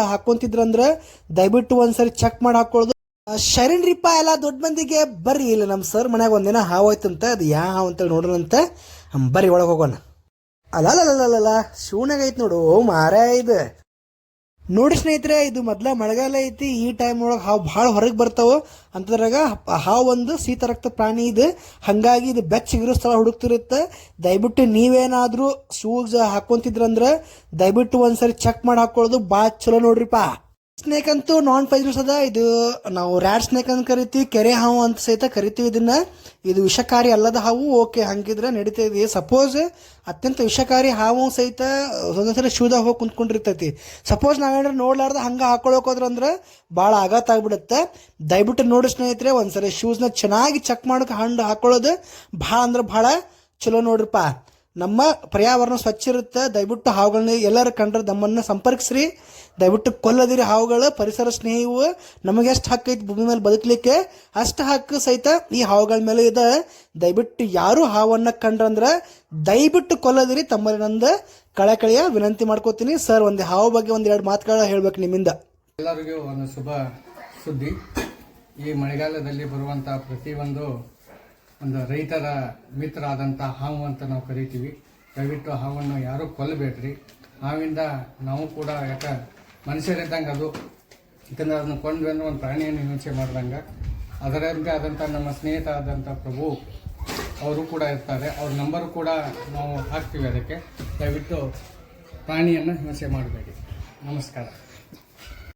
ಹಾಕೊಂತಿದ್ರಂದ್ರ ದಯವಿಟ್ಟು ಒಂದ್ಸರಿ ಚೆಕ್ ಮಾಡಿ ಹಾಕೊಳ್ಳೋದು. ಶರಣ್ರಿಪ್ಪ ಎಲ್ಲ ದೊಡ್ಡ ಮಂದಿಗೆ ಬರ್ರಿ. ಇಲ್ಲ ನಮ್ಮ ಸರ್ ಮನ್ಯಾಗ ಒಂದಿನ ಹಾವು ಆಯ್ತಂತ. ಅದು ಯಾ ಹಾವು ಅಂತೇಳಿ ನೋಡೋಣಂತ. ಬರ್ರಿ, ಒಳಗೆ ಹೋಗೋಣ. ಅಲ್ಲ ಶೂನ್ಯಾಗ ಐತೆ ನೋಡು. ಮಾರ ಇದು. ನೋಡಿ ಸ್ನೇಹಿತರೆ, ಇದು ಮೊದಲ ಮಳೆಗಾಲ ಐತಿ. ಈ ಟೈಮ್ ಒಳಗೆ ಹಾವು ಭಾಳ ಹೊರಗೆ ಬರ್ತಾವ. ಅಂತದ್ರಾಗ ಹಾವು ಒಂದು ಶೀತರಕ್ತ ಪ್ರಾಣಿ ಇದು. ಹಂಗಾಗಿ ಇದು ಬೆಚ್ಚಗಿರೋ ಸ್ಥಳ ಹುಡುಕ್ತಿರುತ್ತೆ. ದಯವಿಟ್ಟು ನೀವೇನಾದರೂ ಶೂಸ್ ಹಾಕ್ಕೊಂತಿದ್ರಂದ್ರೆ ದಯವಿಟ್ಟು ಒಂದ್ಸರಿ ಚೆಕ್ ಮಾಡಿ ಹಾಕ್ಕೊಳ್ಳೋದು ಭಾಳ ಚಲೋ ನೋಡ್ರಿಪ್ಪ ಸ್ನೇಕ್ ಅಂತೂ ನಾನ್ ಪೈಜರ್ಸ್ ಅದ. ಇದು ನಾವು ರ್ಯಾಡ್ ಸ್ನೇಕ್ ಅಂತ ಕರಿತೀವಿ, ಕೆರೆ ಹಾವು ಅಂತ ಸಹಿತ ಕರಿತೀವಿ ಇದನ್ನ. ಇದು ವಿಷಕಾರಿ ಅಲ್ಲದ ಹಾವು, ಓಕೆ, ಹಂಗಿದ್ರೆ ನಡೀತೈತಿ ಸಪೋಸ್ ಅತ್ಯಂತ ವಿಷಕಾರಿ ಹಾವು ಸಹಿತ ಒಂದೊಂದ್ಸಲ ಶೂದ ಹೋಗಿ ಕುಂತ್ಕೊಂಡಿರ್ತೈತಿ. ಸಪೋಸ್ ನಾವೇನಾರ ನೋಡ್ಲಾರ್ದ ಹಂಗೆ ಹಾಕೊಳಕ್ ಹೋದ್ರಂದ್ರೆ ಭಾಳ ಆಘಾತ ಆಗ್ಬಿಡುತ್ತೆ. ದಯವಿಟ್ಟು ನೋಡಿ ಸ್ನೇಹಿತರೆ ಒಂದ್ಸರಿ ಶೂಸ್ನ ಚೆನ್ನಾಗಿ ಚೆಕ್ ಮಾಡೋಕೆ ಹಣ್ಣು ಹಾಕೊಳ್ಳೋದು ಭಾಳ ಅಂದ್ರೆ ಭಾಳ ಚಲೋ ನೋಡ್ರಿಪ್ಪ ನಮ್ಮ ಪರ್ಯಾವರಣ ಸ್ವಚ್ಛ ಇರುತ್ತೆ. ದಯವಿಟ್ಟು ಹಾವುಗಳನ್ನ ಎಲ್ಲರ ಕಂಡ್ರೆ ನಮ್ಮನ್ನು ಸಂಪರ್ಕಿಸ್ರಿ. ದಯವಿಟ್ಟು ಕೊಲ್ಲದಿರಿ ಹಾವುಗಳು, ಪರಿಸರ ಸ್ನೇಹಿವು. ನಮಗೆ ಎಷ್ಟು ಹಕ್ಕು ಭೂಮಿ ಮೇಲೆ ಬದುಕಲಿಕ್ಕೆ. ಅಷ್ಟು ಹಕ್ಕು ಸಹಿತ ಈ ಹಾವುಗಳ ಮೇಲೆ ಇದೆ. ದಯವಿಟ್ಟು ಯಾರು ಹಾವನ್ನ ಕಂಡ್ರಂದ್ರೆ ದಯವಿಟ್ಟು ಕೊಲ್ಲದಿರಿ ತಮ್ಮಲ್ಲಿ ನಂದು ಕಳಕಳಿಯ ವಿನಂತಿ ಮಾಡ್ಕೋತೀನಿ. ಸರ್, ಒಂದು ಹಾವು ಬಗ್ಗೆ ಒಂದೆರಡು ಮಾತುಗಳ ಹೇಳ್ಬೇಕು ನಿಮ್ಮಿಂದ. ಎಲ್ಲರಿಗೂ ಒಂದು ಶುಭ ಸುದ್ದಿ. ಈ ಮಳೆಗಾಲದಲ್ಲಿ ಬರುವಂಥ ಪ್ರತಿಯೊಂದು ಒಂದು ರೈತರ ಮಿತ್ರ ಆದಂಥ ಹಾವು ಅಂತ ನಾವು ಕರಿತೀವಿ. ದಯವಿಟ್ಟು ಹಾವನ್ನು ಯಾರೂ ಕೊಲ್ಲಬೇಡ್ರಿ. ಹಾವಿಂದ ನಾವು ಕೂಡ ಯಾಕೆ ಮನುಷ್ಯರಿದ್ದಂಗೆ ಅದು. ಯಾಕಂದರೆ ಅದನ್ನು ಕೊಂಡ್ವಿ ಅಂದ್ರೆ ಒಂದು ಪ್ರಾಣಿಯನ್ನು ಹಿಂಸೆ ಮಾಡ್ದಂಗೆ. ಅದರಂತೆ ಆದಂಥ ನಮ್ಮ ಸ್ನೇಹಿತ ಆದಂಥ ಪ್ರಭು ಅವರು ಕೂಡ ಇರ್ತಾರೆ. ಅವ್ರ ನಂಬರ್ ಕೂಡ ನಾವು ಹಾಕ್ತೀವಿ ಅದಕ್ಕೆ. ದಯವಿಟ್ಟು ಪ್ರಾಣಿಯನ್ನು ಹಿಂಸೆ ಮಾಡಬೇಡಿ. ನಮಸ್ಕಾರ.